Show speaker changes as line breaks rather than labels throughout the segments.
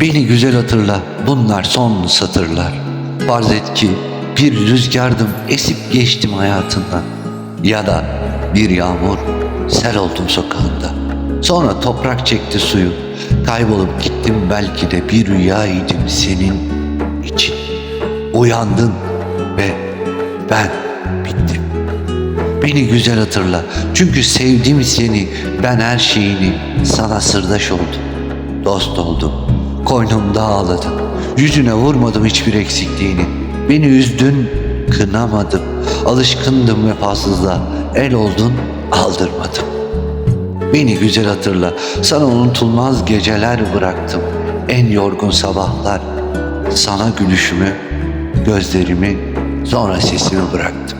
Beni güzel hatırla, bunlar son satırlar. Farz et ki bir rüzgardım, esip geçtim hayatından. Ya da bir yağmur, sel oldum sokağında. Sonra toprak çekti suyu, kaybolup gittim belki de bir rüyaydım senin için. Uyandın ve ben bittim. Beni güzel hatırla. Çünkü sevdim seni. Ben her şeyini sana sırdaş oldum. Dost oldum. Koynumda ağladın. Yüzüne vurmadım hiçbir eksikliğini. Beni üzdün, kınamadım. Alışkındım vefasızlığa. El oldun, aldırmadım. Beni güzel hatırla. Sana unutulmaz geceler bıraktım. En yorgun sabahlar. Sana gülüşümü, gözlerimi, sonra sesimi bıraktım.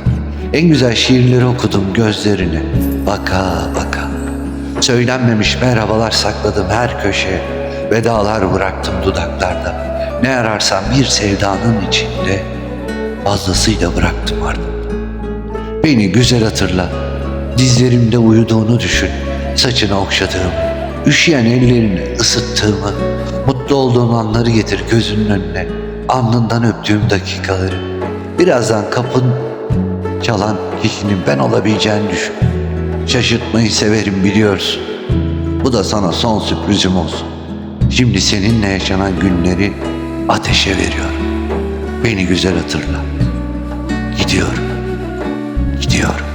En güzel şiirleri okudum gözlerine. Baka baka. Söylenmemiş merhabalar sakladım her köşeye. Vedalar bıraktım dudaklarda. Ne ararsam bir sevdanın içinde fazlasıyla bıraktım ardımda. Beni güzel hatırla. Dizlerimde uyuduğunu düşün. Saçını okşadığım, üşüyen ellerini ısıttığımı, mutlu olduğun anları getir gözünün önüne. Alnından öptüğüm dakikaları. Birazdan kapın çalan kişinin ben olabileceğini düşün. Şaşırtmayı severim biliyorsun. Bu da sana son sürprizim olsun. Şimdi seninle yaşanan günleri ateşe veriyorum. Beni güzel hatırla. Gidiyorum. Gidiyorum.